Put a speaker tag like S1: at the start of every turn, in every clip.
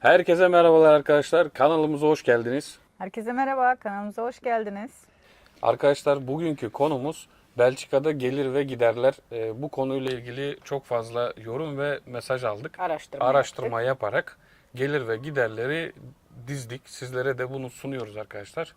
S1: Herkese merhabalar arkadaşlar. Kanalımıza hoş geldiniz.
S2: Herkese merhaba, kanalımıza hoş geldiniz.
S1: Arkadaşlar bugünkü konumuz Belçika'da gelir ve giderler. Ee, bu konuyla ilgili çok fazla yorum ve mesaj aldık.
S2: Araştırma
S1: Araştırma yaparak gelir ve giderleri dizdik. Sizlere de bunu sunuyoruz arkadaşlar.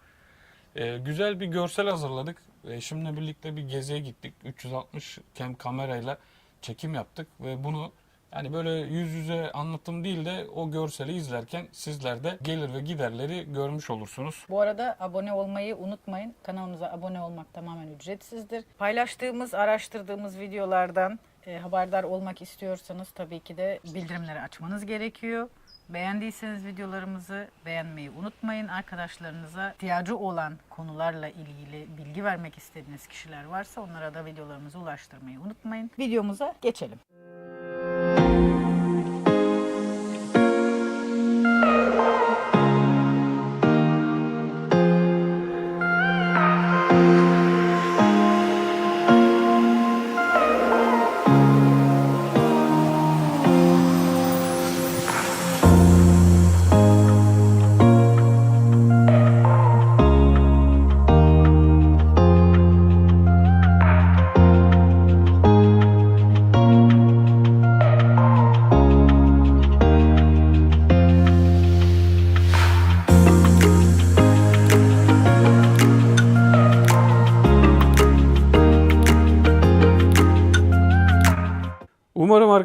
S1: Ee, güzel bir görsel hazırladık. Ee, şimdi birlikte bir geziye gittik. 360 cam kamerayla çekim yaptık ve bunu yani böyle yüz yüze anlatım değil de o görseli izlerken sizler de gelir ve giderleri görmüş olursunuz.
S2: Bu arada abone olmayı unutmayın. Kanalımıza abone olmak tamamen ücretsizdir. Paylaştığımız, araştırdığımız videolardan e, haberdar olmak istiyorsanız tabii ki de bildirimleri açmanız gerekiyor. Beğendiyseniz videolarımızı beğenmeyi unutmayın. Arkadaşlarınıza ihtiyacı olan konularla ilgili bilgi vermek istediğiniz kişiler varsa onlara da videolarımızı ulaştırmayı unutmayın. Videomuza geçelim.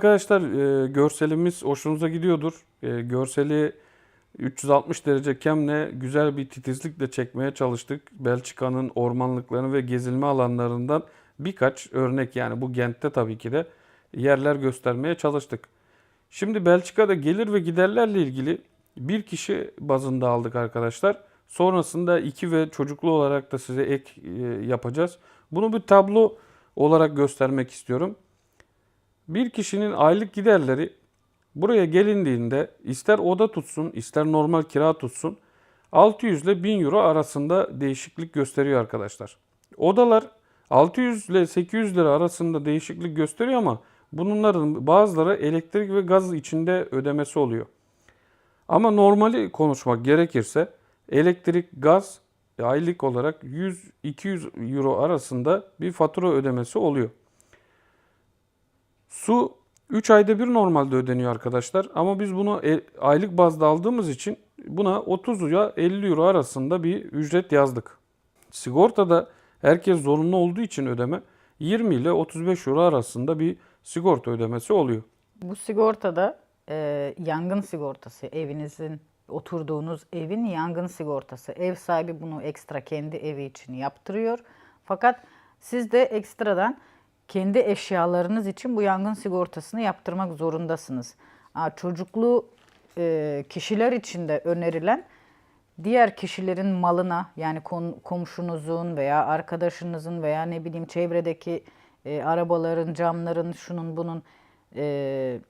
S1: Arkadaşlar e, görselimiz hoşunuza gidiyordur. E, görseli 360 derece kemle güzel bir titizlikle çekmeye çalıştık. Belçika'nın ormanlıklarını ve gezilme alanlarından birkaç örnek yani bu Gent'te tabii ki de yerler göstermeye çalıştık. Şimdi Belçika'da gelir ve giderlerle ilgili bir kişi bazında aldık arkadaşlar. Sonrasında iki ve çocuklu olarak da size ek e, yapacağız. Bunu bir tablo olarak göstermek istiyorum. Bir kişinin aylık giderleri buraya gelindiğinde ister oda tutsun ister normal kira tutsun 600 ile 1000 euro arasında değişiklik gösteriyor arkadaşlar. Odalar 600 ile 800 lira arasında değişiklik gösteriyor ama bunların bazıları elektrik ve gaz içinde ödemesi oluyor. Ama normali konuşmak gerekirse elektrik, gaz aylık olarak 100-200 euro arasında bir fatura ödemesi oluyor. Su 3 ayda bir normalde ödeniyor arkadaşlar. Ama biz bunu e- aylık bazda aldığımız için buna 30 ile 50 euro arasında bir ücret yazdık. Sigortada herkes zorunlu olduğu için ödeme 20 ile 35 euro arasında bir sigorta ödemesi oluyor.
S2: Bu sigortada e, yangın sigortası, evinizin oturduğunuz evin yangın sigortası. Ev sahibi bunu ekstra kendi evi için yaptırıyor. Fakat siz de ekstradan kendi eşyalarınız için bu yangın sigortasını yaptırmak zorundasınız. Aa, çocuklu e, kişiler için de önerilen diğer kişilerin malına yani kon- komşunuzun veya arkadaşınızın veya ne bileyim çevredeki e, arabaların, camların, şunun bunun e,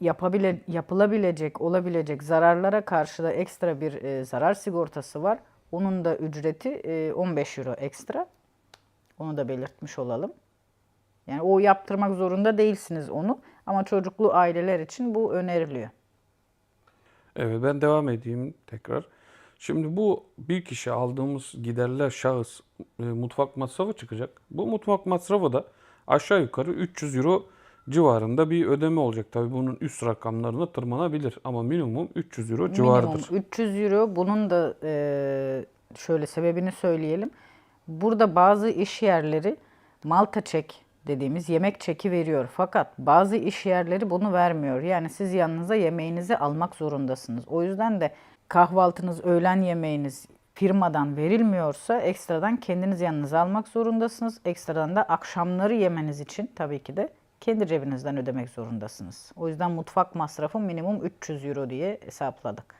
S2: yapabile, yapılabilecek, olabilecek zararlara karşı da ekstra bir e, zarar sigortası var. Onun da ücreti e, 15 euro ekstra. Onu da belirtmiş olalım. Yani o yaptırmak zorunda değilsiniz onu ama çocuklu aileler için bu öneriliyor.
S1: Evet ben devam edeyim tekrar. Şimdi bu bir kişi aldığımız giderler şahıs e, mutfak masrafı çıkacak. Bu mutfak masrafı da aşağı yukarı 300 euro civarında bir ödeme olacak. Tabii bunun üst rakamlarına tırmanabilir ama minimum 300 euro civarıdır.
S2: Minimum 300 euro. Bunun da e, şöyle sebebini söyleyelim. Burada bazı iş yerleri Malta çek dediğimiz yemek çeki veriyor. Fakat bazı iş yerleri bunu vermiyor. Yani siz yanınıza yemeğinizi almak zorundasınız. O yüzden de kahvaltınız, öğlen yemeğiniz firmadan verilmiyorsa ekstradan kendiniz yanınıza almak zorundasınız. Ekstradan da akşamları yemeniz için tabii ki de kendi cebinizden ödemek zorundasınız. O yüzden mutfak masrafı minimum 300 euro diye hesapladık.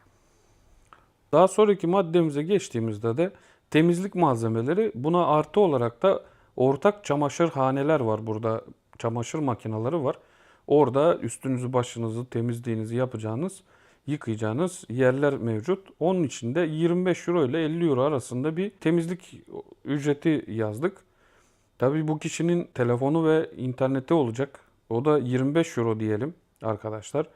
S1: Daha sonraki maddemize geçtiğimizde de temizlik malzemeleri buna artı olarak da ortak çamaşırhaneler var burada. Çamaşır makineleri var. Orada üstünüzü başınızı temizliğinizi yapacağınız, yıkayacağınız yerler mevcut. Onun için de 25 euro ile 50 euro arasında bir temizlik ücreti yazdık. Tabii bu kişinin telefonu ve interneti olacak. O da 25 euro diyelim arkadaşlar.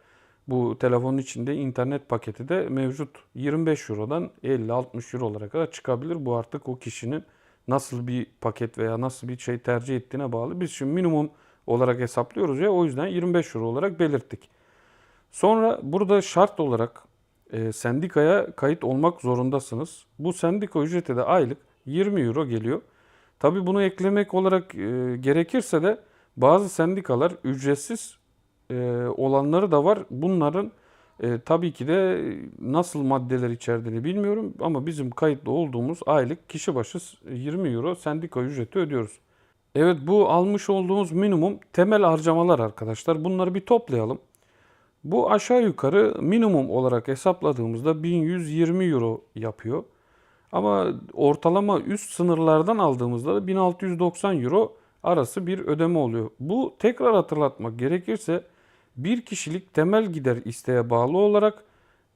S1: Bu telefonun içinde internet paketi de mevcut. 25 Euro'dan 50-60 Euro'lara kadar çıkabilir. Bu artık o kişinin nasıl bir paket veya nasıl bir şey tercih ettiğine bağlı. Biz şimdi minimum olarak hesaplıyoruz ya o yüzden 25 Euro olarak belirttik. Sonra burada şart olarak e, sendikaya kayıt olmak zorundasınız. Bu sendika ücreti de aylık 20 euro geliyor. Tabi bunu eklemek olarak e, gerekirse de bazı sendikalar ücretsiz e, olanları da var. Bunların e, tabii ki de nasıl maddeler içerdiğini bilmiyorum ama bizim kayıtlı olduğumuz aylık kişi başı 20 euro sendika ücreti ödüyoruz. Evet bu almış olduğumuz minimum temel harcamalar arkadaşlar. Bunları bir toplayalım. Bu aşağı yukarı minimum olarak hesapladığımızda 1120 euro yapıyor. Ama ortalama üst sınırlardan aldığımızda da 1690 euro arası bir ödeme oluyor. Bu tekrar hatırlatmak gerekirse bir kişilik temel gider isteğe bağlı olarak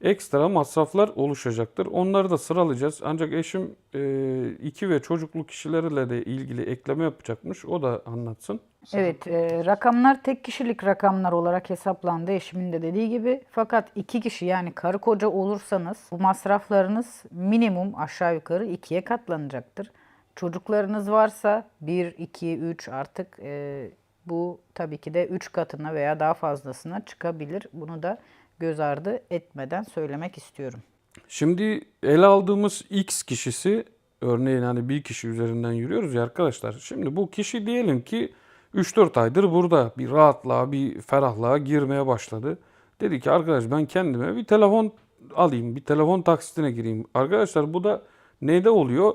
S1: ekstra masraflar oluşacaktır. Onları da sıralayacağız. Ancak eşim e, iki ve çocuklu kişilerle de ilgili ekleme yapacakmış. O da anlatsın.
S2: Evet, e, rakamlar tek kişilik rakamlar olarak hesaplandı eşimin de dediği gibi. Fakat iki kişi yani karı koca olursanız bu masraflarınız minimum aşağı yukarı ikiye katlanacaktır. Çocuklarınız varsa 1, 2, 3 artık e, bu tabii ki de 3 katına veya daha fazlasına çıkabilir. Bunu da göz ardı etmeden söylemek istiyorum.
S1: Şimdi ele aldığımız X kişisi örneğin hani bir kişi üzerinden yürüyoruz ya arkadaşlar. Şimdi bu kişi diyelim ki 3-4 aydır burada bir rahatlığa, bir ferahlığa girmeye başladı. Dedi ki arkadaş ben kendime bir telefon alayım, bir telefon taksitine gireyim. Arkadaşlar bu da neyde oluyor?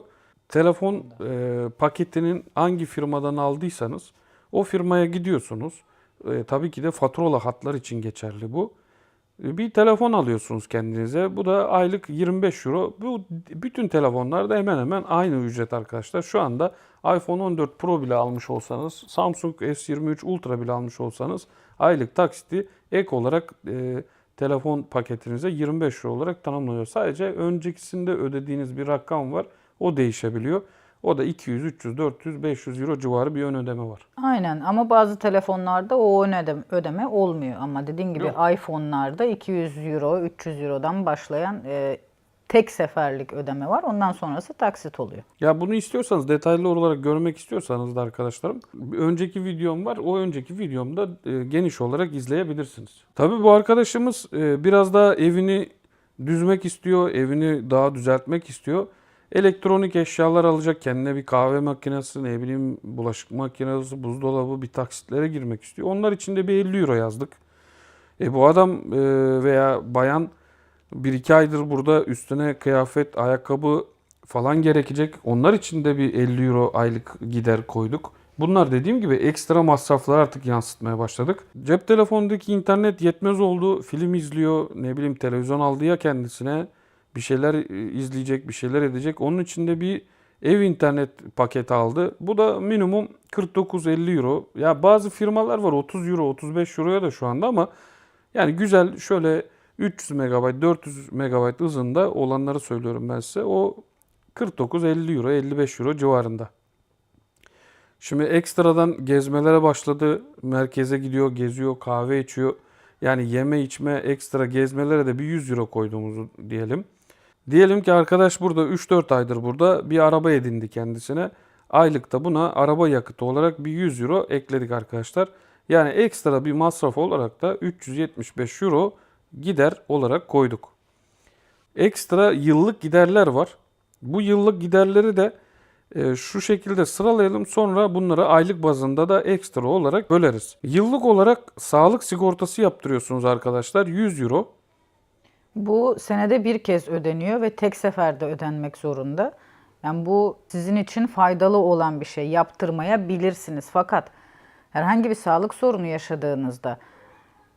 S1: Telefon e, paketinin hangi firmadan aldıysanız o firmaya gidiyorsunuz. E, tabii ki de faturalı hatlar için geçerli bu. E, Bir telefon alıyorsunuz kendinize. Bu da aylık 25 euro. Bu bütün telefonlarda hemen hemen aynı ücret arkadaşlar. Şu anda iPhone 14 Pro bile almış olsanız, Samsung S23 Ultra bile almış olsanız aylık taksiti ek olarak e, telefon paketinize 25 euro olarak tanımlanıyor. Sadece öncekisinde ödediğiniz bir rakam var. O değişebiliyor. O da 200, 300, 400, 500 euro civarı bir ön ödeme var.
S2: Aynen ama bazı telefonlarda o ön ödeme, ödeme olmuyor. Ama dediğin gibi
S1: Yok.
S2: iPhone'larda 200 euro, 300 eurodan başlayan e, tek seferlik ödeme var. Ondan sonrası taksit oluyor.
S1: Ya bunu istiyorsanız detaylı olarak görmek istiyorsanız da arkadaşlarım önceki videom var. O önceki videomda e, geniş olarak izleyebilirsiniz. Tabii bu arkadaşımız e, biraz daha evini düzmek istiyor, evini daha düzeltmek istiyor. Elektronik eşyalar alacak kendine bir kahve makinesi, ne bileyim bulaşık makinesi, buzdolabı bir taksitlere girmek istiyor. Onlar için de bir 50 euro yazdık. E bu adam e, veya bayan bir iki aydır burada üstüne kıyafet, ayakkabı falan gerekecek. Onlar için de bir 50 euro aylık gider koyduk. Bunlar dediğim gibi ekstra masraflar artık yansıtmaya başladık. Cep telefonundaki internet yetmez oldu. Film izliyor, ne bileyim televizyon aldı ya kendisine. Bir şeyler e, izleyecek, bir şeyler edecek. Onun için de bir ev internet paketi aldı. Bu da minimum 49-50 euro. Ya bazı firmalar var 30 euro, 35 euroya da şu anda ama yani güzel şöyle 300 MB, 400 MB hızında olanları söylüyorum ben size. O 49-50 euro, 55 euro civarında. Şimdi ekstradan gezmelere başladı. Merkeze gidiyor, geziyor, kahve içiyor. Yani yeme içme ekstra gezmelere de bir 100 euro koyduğumuzu diyelim. Diyelim ki arkadaş burada 3-4 aydır burada bir araba edindi kendisine. Aylıkta buna araba yakıtı olarak bir 100 euro ekledik arkadaşlar. Yani ekstra bir masraf olarak da 375 euro gider olarak koyduk. Ekstra yıllık giderler var. Bu yıllık giderleri de e, şu şekilde sıralayalım. Sonra bunları aylık bazında da ekstra olarak böleriz. Yıllık olarak sağlık sigortası yaptırıyorsunuz arkadaşlar 100 euro.
S2: Bu senede bir kez ödeniyor ve tek seferde ödenmek zorunda. Yani bu sizin için faydalı olan bir şey. Yaptırmayabilirsiniz. Fakat herhangi bir sağlık sorunu yaşadığınızda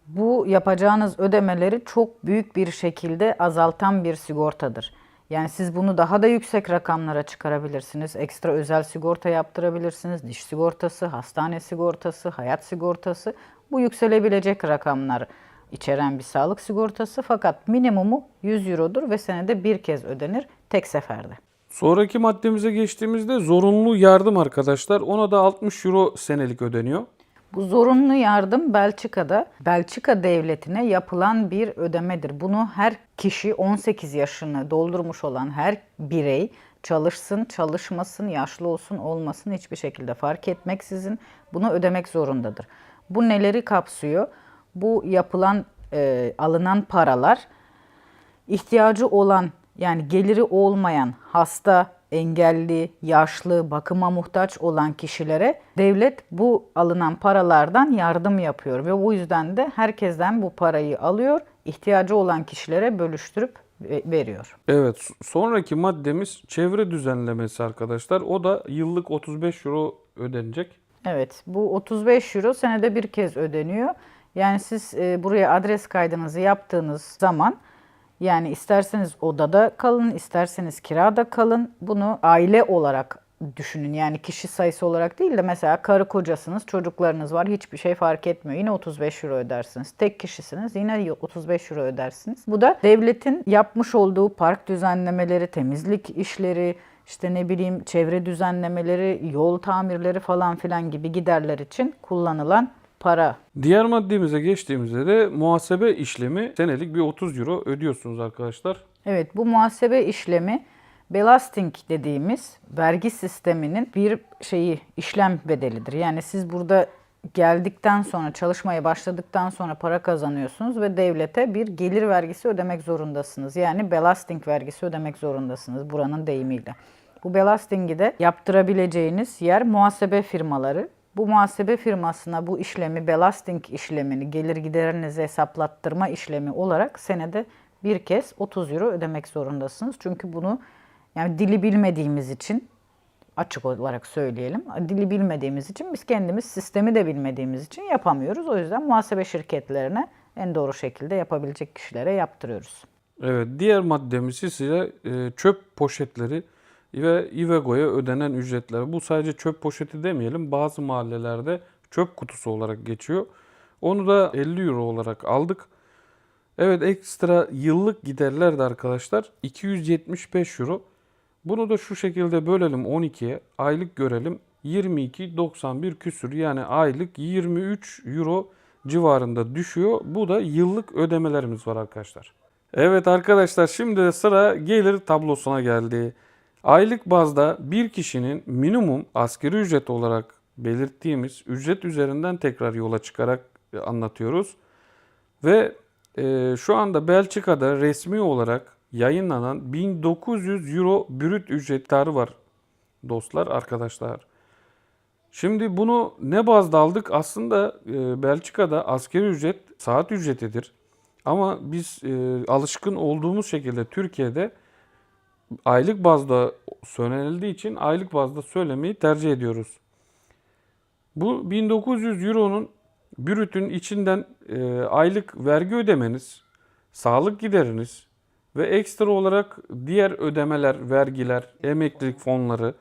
S2: bu yapacağınız ödemeleri çok büyük bir şekilde azaltan bir sigortadır. Yani siz bunu daha da yüksek rakamlara çıkarabilirsiniz. Ekstra özel sigorta yaptırabilirsiniz. Diş sigortası, hastane sigortası, hayat sigortası. Bu yükselebilecek rakamlar içeren bir sağlık sigortası. Fakat minimumu 100 eurodur ve senede bir kez ödenir tek seferde.
S1: Sonraki maddemize geçtiğimizde zorunlu yardım arkadaşlar. Ona da 60 euro senelik ödeniyor.
S2: Bu zorunlu yardım Belçika'da Belçika devletine yapılan bir ödemedir. Bunu her kişi 18 yaşını doldurmuş olan her birey çalışsın, çalışmasın, yaşlı olsun, olmasın hiçbir şekilde fark etmeksizin bunu ödemek zorundadır. Bu neleri kapsıyor? Bu yapılan e, alınan paralar ihtiyacı olan yani geliri olmayan hasta, engelli, yaşlı, bakıma muhtaç olan kişilere devlet bu alınan paralardan yardım yapıyor ve bu yüzden de herkesten bu parayı alıyor, ihtiyacı olan kişilere bölüştürüp ve- veriyor.
S1: Evet, sonraki maddemiz çevre düzenlemesi arkadaşlar. O da yıllık 35 euro ödenecek.
S2: Evet, bu 35 euro senede bir kez ödeniyor. Yani siz e, buraya adres kaydınızı yaptığınız zaman yani isterseniz odada kalın, isterseniz kirada kalın. Bunu aile olarak düşünün. Yani kişi sayısı olarak değil de mesela karı kocasınız, çocuklarınız var. Hiçbir şey fark etmiyor. Yine 35 euro ödersiniz. Tek kişisiniz. Yine 35 euro ödersiniz. Bu da devletin yapmış olduğu park düzenlemeleri, temizlik işleri, işte ne bileyim çevre düzenlemeleri, yol tamirleri falan filan gibi giderler için kullanılan para.
S1: Diğer maddemize geçtiğimizde de muhasebe işlemi senelik bir 30 euro ödüyorsunuz arkadaşlar.
S2: Evet bu muhasebe işlemi belasting dediğimiz vergi sisteminin bir şeyi işlem bedelidir. Yani siz burada geldikten sonra çalışmaya başladıktan sonra para kazanıyorsunuz ve devlete bir gelir vergisi ödemek zorundasınız. Yani belasting vergisi ödemek zorundasınız buranın deyimiyle. Bu belasting'i de yaptırabileceğiniz yer muhasebe firmaları. Bu muhasebe firmasına bu işlemi, belasting işlemini, gelir giderinizi hesaplattırma işlemi olarak senede bir kez 30 euro ödemek zorundasınız. Çünkü bunu yani dili bilmediğimiz için açık olarak söyleyelim. Dili bilmediğimiz için biz kendimiz sistemi de bilmediğimiz için yapamıyoruz. O yüzden muhasebe şirketlerine en doğru şekilde yapabilecek kişilere yaptırıyoruz.
S1: Evet, diğer maddemiz ise e, çöp poşetleri ve Ivego'ya ödenen ücretler. Bu sadece çöp poşeti demeyelim. Bazı mahallelerde çöp kutusu olarak geçiyor. Onu da 50 euro olarak aldık. Evet ekstra yıllık giderler de arkadaşlar 275 euro. Bunu da şu şekilde bölelim 12'ye. Aylık görelim. 22.91 küsür yani aylık 23 euro civarında düşüyor. Bu da yıllık ödemelerimiz var arkadaşlar. Evet arkadaşlar şimdi de sıra gelir tablosuna geldi. Aylık bazda bir kişinin minimum asgari ücret olarak belirttiğimiz ücret üzerinden tekrar yola çıkarak e, anlatıyoruz. Ve e, şu anda Belçika'da resmi olarak yayınlanan 1900 euro brüt ücretleri var dostlar, arkadaşlar. Şimdi bunu ne bazda aldık? Aslında e, Belçika'da asgari ücret saat ücretidir. Ama biz e, alışkın olduğumuz şekilde Türkiye'de aylık bazda söylenildiği için aylık bazda söylemeyi tercih ediyoruz. Bu 1900 euronun brütün içinden e, aylık vergi ödemeniz, sağlık gideriniz ve ekstra olarak diğer ödemeler, vergiler, emeklilik fonları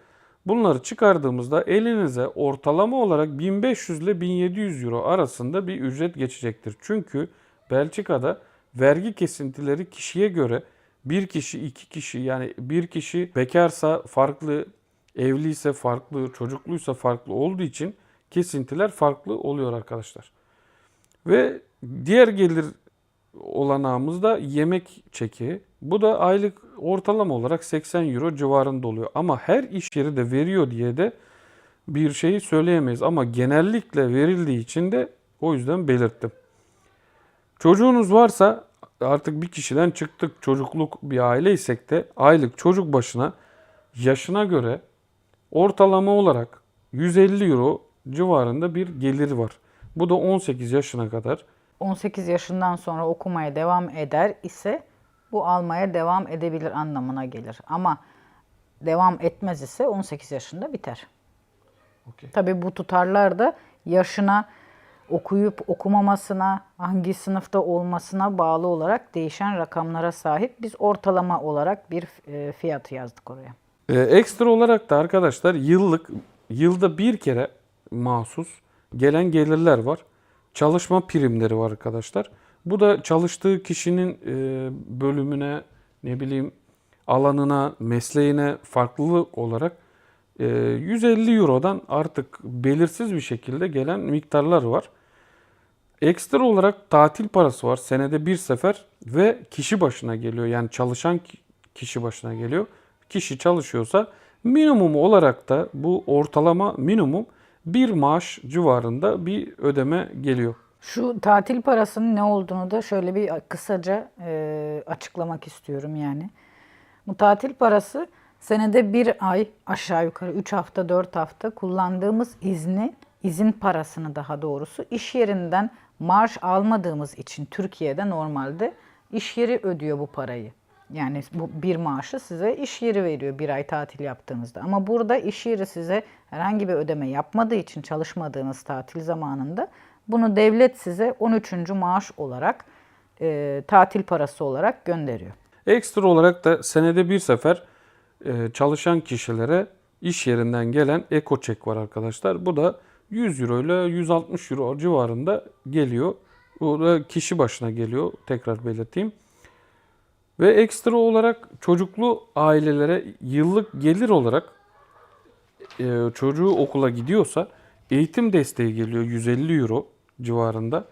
S1: bunları çıkardığımızda elinize ortalama olarak 1500 ile 1700 euro arasında bir ücret geçecektir. Çünkü Belçika'da vergi kesintileri kişiye göre bir kişi, iki kişi yani bir kişi bekarsa farklı, evliyse farklı, çocukluysa farklı olduğu için kesintiler farklı oluyor arkadaşlar. Ve diğer gelir olanağımız da yemek çeki. Bu da aylık ortalama olarak 80 euro civarında oluyor. Ama her iş yeri de veriyor diye de bir şeyi söyleyemeyiz. Ama genellikle verildiği için de o yüzden belirttim. Çocuğunuz varsa artık bir kişiden çıktık çocukluk bir aileysek de aylık çocuk başına yaşına göre ortalama olarak 150 euro civarında bir gelir var. Bu da 18 yaşına kadar
S2: 18 yaşından sonra okumaya devam eder ise bu almaya devam edebilir anlamına gelir. Ama devam etmez ise 18 yaşında biter.
S1: Okey.
S2: Tabii bu tutarlar da yaşına, okuyup okumamasına, hangi sınıfta olmasına bağlı olarak değişen rakamlara sahip. Biz ortalama olarak bir e, fiyatı yazdık oraya.
S1: Ee, ekstra olarak da arkadaşlar yıllık yılda bir kere mahsus gelen gelirler var. Çalışma primleri var arkadaşlar. Bu da çalıştığı kişinin e, bölümüne ne bileyim alanına, mesleğine farklılık olarak 150 Euro'dan artık belirsiz bir şekilde gelen miktarlar var. Ekstra olarak tatil parası var. Senede bir sefer ve kişi başına geliyor. Yani çalışan ki- kişi başına geliyor. Kişi çalışıyorsa minimum olarak da bu ortalama minimum bir maaş civarında bir ödeme geliyor.
S2: Şu tatil parasının ne olduğunu da şöyle bir kısaca e, açıklamak istiyorum yani. Bu tatil parası senede bir ay aşağı yukarı 3 hafta 4 hafta kullandığımız izni, izin parasını daha doğrusu iş yerinden maaş almadığımız için Türkiye'de normalde iş yeri ödüyor bu parayı. Yani bu bir maaşı size iş yeri veriyor bir ay tatil yaptığınızda. Ama burada iş yeri size herhangi bir ödeme yapmadığı için çalışmadığınız tatil zamanında bunu devlet size 13. maaş olarak e, tatil parası olarak gönderiyor.
S1: Ekstra olarak da senede bir sefer e, çalışan kişilere iş yerinden gelen eko çek var arkadaşlar. Bu da 100 euro ile 160 euro civarında geliyor. Bu da kişi başına geliyor. Tekrar belirteyim. Ve ekstra olarak çocuklu ailelere yıllık gelir olarak e, çocuğu okula gidiyorsa eğitim desteği geliyor 150 euro civarında.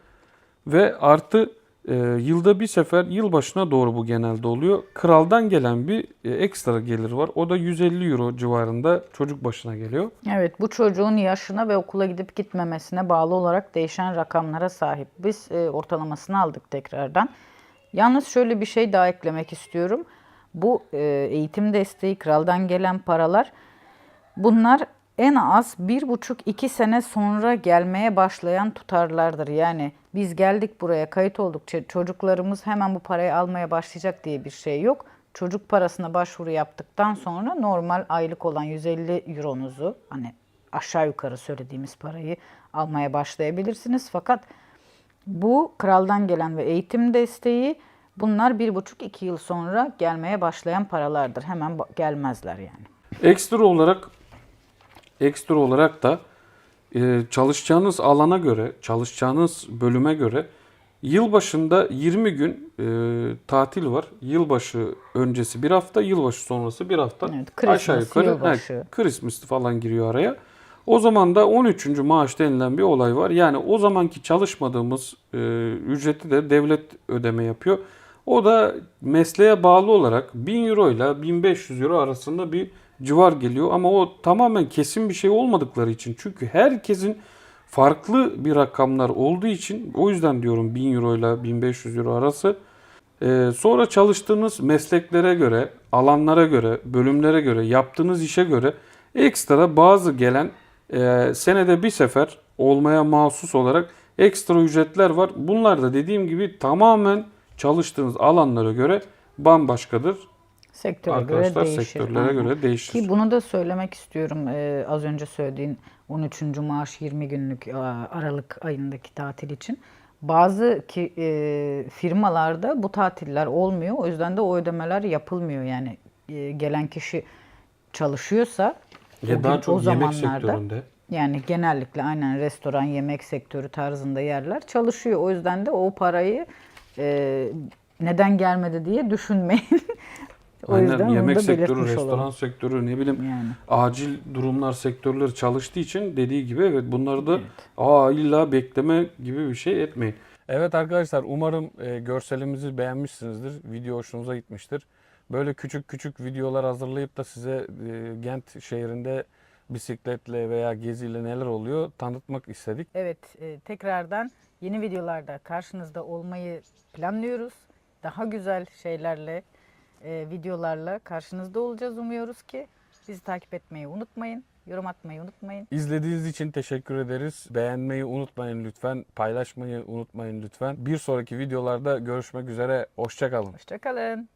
S1: Ve artı e, yılda bir sefer yılbaşına doğru bu genelde oluyor. Kraldan gelen bir e, ekstra gelir var. O da 150 euro civarında çocuk başına geliyor.
S2: Evet bu çocuğun yaşına ve okula gidip gitmemesine bağlı olarak değişen rakamlara sahip. Biz e, ortalamasını aldık tekrardan. Yalnız şöyle bir şey daha eklemek istiyorum. Bu e, eğitim desteği, kraldan gelen paralar bunlar en az bir buçuk iki sene sonra gelmeye başlayan tutarlardır. Yani biz geldik buraya kayıt olduk ç- çocuklarımız hemen bu parayı almaya başlayacak diye bir şey yok. Çocuk parasına başvuru yaptıktan sonra normal aylık olan 150 euronuzu hani aşağı yukarı söylediğimiz parayı almaya başlayabilirsiniz. Fakat bu kraldan gelen ve eğitim desteği bunlar bir buçuk iki yıl sonra gelmeye başlayan paralardır. Hemen gelmezler yani.
S1: Ekstra olarak ekstra olarak da e, çalışacağınız alana göre, çalışacağınız bölüme göre yılbaşında 20 gün e, tatil var. Yılbaşı öncesi bir hafta, yılbaşı sonrası bir hafta.
S2: Evet, Christmas,
S1: Aşağı yukarı
S2: yılbaşı.
S1: he, Christmas falan giriyor araya. O zaman da 13. maaş denilen bir olay var. Yani o zamanki çalışmadığımız e, ücreti de devlet ödeme yapıyor. O da mesleğe bağlı olarak 1000 euro ile 1500 euro arasında bir civar geliyor. Ama o tamamen kesin bir şey olmadıkları için. Çünkü herkesin farklı bir rakamlar olduğu için o yüzden diyorum 1000 euro ile 1500 euro arası. Ee, sonra çalıştığınız mesleklere göre, alanlara göre, bölümlere göre, yaptığınız işe göre ekstra bazı gelen e, senede bir sefer olmaya mahsus olarak ekstra ücretler var. Bunlar da dediğim gibi tamamen çalıştığınız alanlara göre bambaşkadır.
S2: Sektöre
S1: Arkadaşlar
S2: göre değişir.
S1: sektörlere
S2: Aynen.
S1: göre değişir.
S2: Ki bunu da söylemek istiyorum. Ee, az önce söylediğin 13. maaş 20 günlük e, Aralık ayındaki tatil için. Bazı ki e, firmalarda bu tatiller olmuyor. O yüzden de o ödemeler yapılmıyor. Yani e, gelen kişi çalışıyorsa o
S1: Ya daha
S2: gün-
S1: çok
S2: o
S1: yemek
S2: zamanlarda
S1: sektöründe.
S2: yani genellikle aynen restoran, yemek sektörü tarzında yerler çalışıyor. O yüzden de o parayı e, neden gelmedi diye düşünmeyin. o yüzden
S1: Aynen
S2: onu
S1: yemek sektörü, restoran
S2: olalım.
S1: sektörü ne bileyim
S2: Yani.
S1: acil durumlar sektörleri çalıştığı için dediği gibi evet bunları da aa illa bekleme gibi bir şey etmeyin. Evet arkadaşlar umarım e, görselimizi beğenmişsinizdir. Video hoşunuza gitmiştir. Böyle küçük küçük videolar hazırlayıp da size e, Gent şehrinde bisikletle veya geziyle neler oluyor tanıtmak istedik.
S2: Evet, e, tekrardan yeni videolarda karşınızda olmayı planlıyoruz. Daha güzel şeylerle, e, videolarla karşınızda olacağız umuyoruz ki. Bizi takip etmeyi unutmayın, yorum atmayı unutmayın.
S1: İzlediğiniz için teşekkür ederiz. Beğenmeyi unutmayın lütfen. Paylaşmayı unutmayın lütfen. Bir sonraki videolarda görüşmek üzere. Hoşçakalın.
S2: Hoşçakalın.